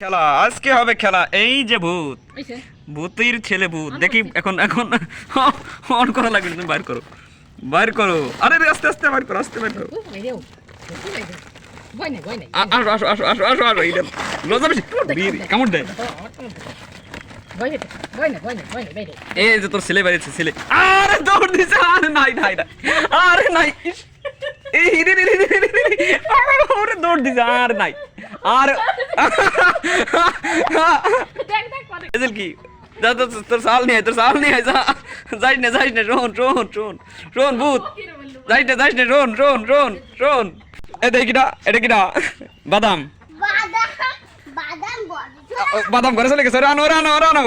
খেলা আজকে হবে খেলা এই যে ভূত ভূতের ছেলে ভূত দেখি এখন এখন অন করা লাগবে তুমি বাইর করো বাইর করো আরে আস্তে আস্তে বাইর করো আস্তে বাইর করো আসো আসো আসো আসো আসো আসো এইটা লজ্জা বেশি কামড় দেয় এই যে তোর ছেলে ছেলে আরে দৌড় দিছে আরে নাই আরে নাই এই রে রে রে রে রে রে রে। আরে দৌড় দিছে আর নাই আর এজল কি যা তোর সাল নিয়ে তোর সাল নিয়ে যা না না শোন শোন শোন শোন ভূত না না শোন শোন শোন শোন এ দেখ কিটা এটা কিটা বাদাম। বাদাম ঘরে চলে গেছে রানো রানো রানো।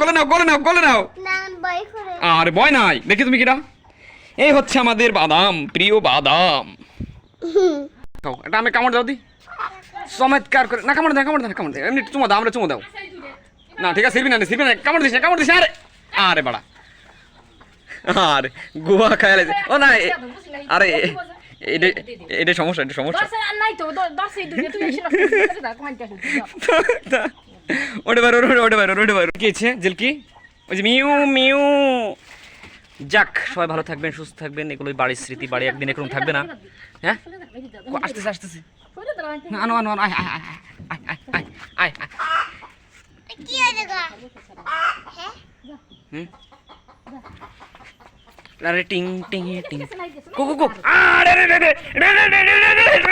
গলে নাও গলে নাও গলে নাও। আরে ভয় নাই। দেখি তুমি কিটা? এই হচ্ছে আমাদের বাদাম প্রিয় বাদাম। এটা আমি কামড় দাও দি। চমৎকার করে না কামড় দাও কামড় না, কামড় দাও এমনি চুমো দাও আমরা চুমো দাও। না ঠিক আছে সিরবি না সিরবি না কামড় দিস না কামড় দিস আরে আরে বাড়া। আরে গোয়া খায় ও না আরে এটা সমস্যা এটা সমস্যা। ওটা বাইর ওটা বাইর ওটা বাইর কি আছে জিলকি? ওই যে মিউ মিউ। যাক সবাই ভালো থাকবেন সুস্থ থাকবেন এগুলোই বাড়ির স্মৃতি বাড়ি একদিন এরকম থাকবে না। হ্যাঁ? আসতেছে আসতেছে। আনো আনো আয় আয় আয় আয় কি হয়েছে গা হ্যাঁ টিং টিং টিং কো কো কো আরে রে রে রে রে রে রে রে